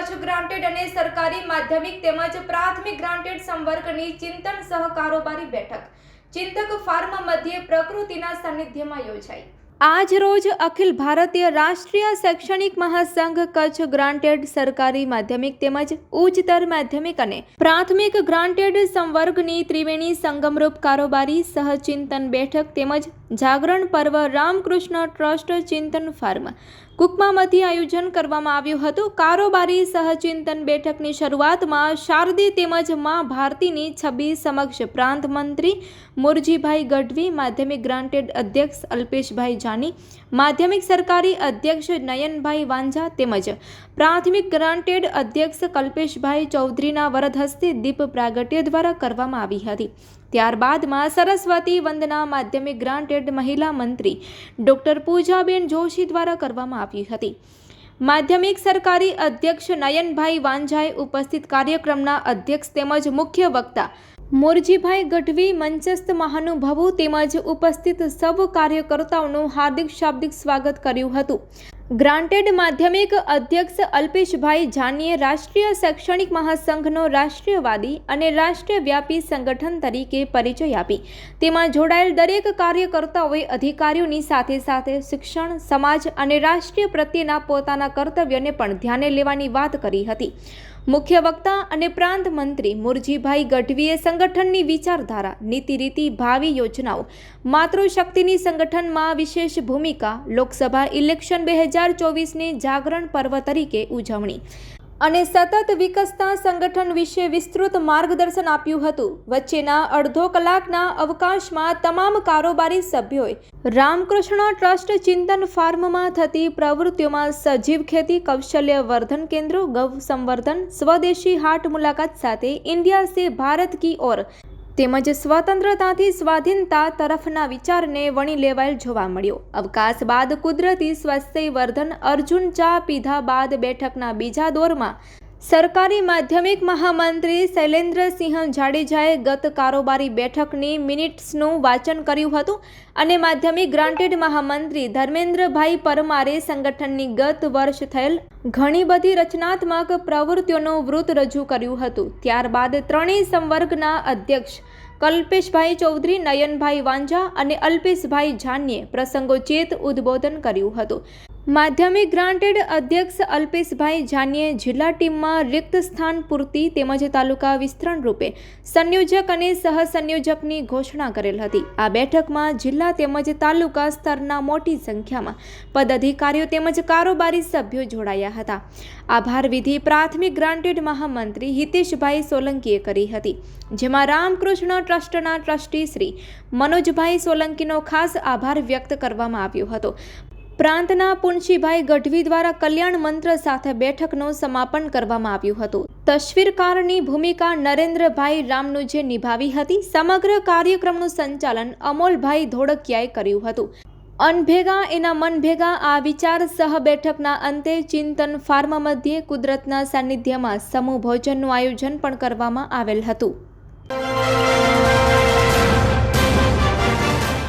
અને સરકારી માધ્યમિક તેમજ પ્રાથમિક ગ્રાન્ટેડ સંવર્ગની ચિંતન સહ કારોબારી બેઠક. ચિંતક ફાર્મ મધ્યે પ્રકૃતિના સાનિધ્યમાં યોજાઈ. આજ રોજ અખિલ ભારતીય રાષ્ટ્રીય શૈક્ષણિક મહાસંઘ કચ્છ ગ્રાન્ટેડ સરકારી માધ્યમિક તેમજ ઉચ્ચતર માધ્યમિક અને પ્રાથમિક ગ્રાન્ટેડ સંવર્ગની ત્રિવેણી સંગમરૂપ કારોબારી સહચિંતન બેઠક તેમજ જાગરણ પર્વ રામકૃષ્ણ ટ્રસ્ટ ચિંતન ફાર્મ કુકમામાંથી આયોજન કરવામાં આવ્યું હતું. કારોબારી સહચિંતન બેઠકની શરૂઆતમાં શારદી તેમજ મા ભારતીની છબી સમક્ષ પ્રાંત મંત્રી મુરજીભાઈ ગઢવી, માધ્યમિક ગ્રાન્ટેડ અધ્યક્ષ અલ્પેશભાઈ જાની, માધ્યમિક સરકારી અધ્યક્ષ નયનભાઈ વાંઝા તેમજ પ્રાથમિક ગ્રાન્ટેડ અધ્યક્ષ કલ્પેશભાઈ ચૌધરીના વરદ હસ્તે દીપ પ્રાગટ્ય દ્વારા કરવામાં આવી હતી. ત્યારબાદમાં સરસ્વતી વંદના માધ્યમિક ગ્રાન્ટેડ મહિલા મંત્રી ડોક્ટર પૂજાબેન જોશી દ્વારા કરવામાં આવી હતી. માધ્યમિક સરકારી અધ્યક્ષ નયનભાઈ વાંઝાએ ઉપસ્થિત કાર્યક્રમના અધ્યક્ષ તેમજ મુખ્ય વક્તા મોરજીભાઈ ગઢવી, મંચસ્થ મહાનુભાવો તેમજ ઉપસ્થિત સૌ કાર્યકર્તાઓનું હાર્દિક શાબ્દિક સ્વાગત કર્યું હતું. ગ્રાન્ટેડ માધ્યમિક અધ્યક્ષ અલ્પેશભાઈ જાનીએ રાષ્ટ્રીય શૈક્ષણિક મહાસંઘનો રાષ્ટ્રીયવાદી અને રાષ્ટ્રવ્યાપી સંગઠન તરીકે પરિચય આપી. તેમાં જોડાયેલ દરેક કાર્યકર્તાઓએ અધિકારીઓની સાથે સાથે શિક્ષણ, સમાજ અને રાષ્ટ્રીય પ્રત્યેના પોતાના કર્તવ્યને પણ ધ્યાને લેવાની વાત કરી હતી. મુખ્ય વક્તા અને પ્રાંત મંત્રી મુરજીભાઈ ગઢવીએ સંગઠનની વિચારધારા નીતિ રીતિ ભાવિ યોજનાઓ, માતૃશક્તિની સંગઠનમાં વિશેષ ભૂમિકા, લોકસભા ઇલેક્શન બે હજાર ચોવીસની જાગરણ પર્વ તરીકે ઉજવણી. અને સતત વિકસતા સંગઠન વિશે વિસ્તૃત માર્ગદર્શન આપ્યું હતું. વચ્ચેના અડધો કલાકના અવકાશમાં તમામ કારોબારી સભ્યોએ રામકૃષ્ણ ટ્રસ્ટ ચિંતન ફાર્મમાં થતી પ્રવૃત્તિઓમાં સજીવ ખેતી, કૌશલ્ય વર્ધન કેન્દ્રો, ગૌ સંવર્ધન, સ્વદેશી હાટ મુલાકાત સાથે ઇન્ડિયા સે ભારત કી ઓર તેમજ સ્વતંત્રતાથી સ્વાધીનતા તરફના વિચારને વણી લેવાયેલ જોવા મળ્યો. અવકાશ બાદ કુદરતી સ્વાસ્થ્ય વર્ધન અર્જુન ચા પીધા બાદ બેઠકના બીજા દોરમાં સરકારી માધ્યમિક મહામંત્રી શૈલેન્દ્રસિંહ જાડેજાએ ગત કારોબારી બેઠકની મિનિટ્સનું વાંચન કર્યું હતું અને માધ્યમિક ગ્રાન્ટેડ મહામંત્રી ધર્મેન્દ્રભાઈ પરમારે સંગઠનની ગત વર્ષ થયેલ ઘણી બધી રચનાત્મક પ્રવૃત્તિઓનું વૃત્ત રજૂ કર્યું હતું. ત્યારબાદ ત્રણેય સંવર્ગના અધ્યક્ષ કલ્પેશભાઈ ચૌધરી નયનભાઈ વાંઝા અને અલ્પેશભાઈ જાન્યે પ્રસંગોચેત ઉદ્બોધન કર્યું હતું. માધ્યમિક ગ્રાન્ટેડ અધ્યક્ષ અલ્પેશભાઈ જાનીએ જિલ્લા ટીમમાં રિક્ત સ્થાન પૂરતી તેમજ તાલુકા વિસ્તરણ રૂપે સંયોજક અને સહસંયોજકની ઘોષણા કરેલ હતી. આ બેઠકમાં જિલ્લા તેમજ તાલુકા સ્તરના મોટી સંખ્યામાં પદાધિકારીઓ તેમજ કારોબારી સભ્યો જોડાયા હતા. આભાર વિધિ પ્રાથમિક ગ્રાન્ટેડ મહામંત્રી હિતેશભાઈ સોલંકીએ કરી હતી. જેમાં રામકૃષ્ણ ટ્રસ્ટના ટ્રસ્ટી શ્રી મનોજભાઈ સોલંકીનો ખાસ આભાર વ્યક્ત કરવામાં આવ્યો હતો. પ્રાંતના પુનશીભાઈ ગઢવી દ્વારા કલ્યાણ મંત્ર સાથે બેઠકનું સમાપન કરવામાં આવ્યું હતું. તસવીરકારની ભૂમિકા નરેન્દ્રભાઈ રામનુજે નિભાવી હતી, સમગ્ર કાર્યક્રમનું સંચાલન અમોલભાઈ ધોળકિયાએ કર્યું હતું. અનભેગા એના મન ભેગા આ વિચાર સહ બેઠકના અંતે ચિંતન ફાર્મ મધ્યે કુદરતના સાનિધ્યમાં સમૂહ ભોજનનું આયોજન પણ કરવામાં આવેલ હતું.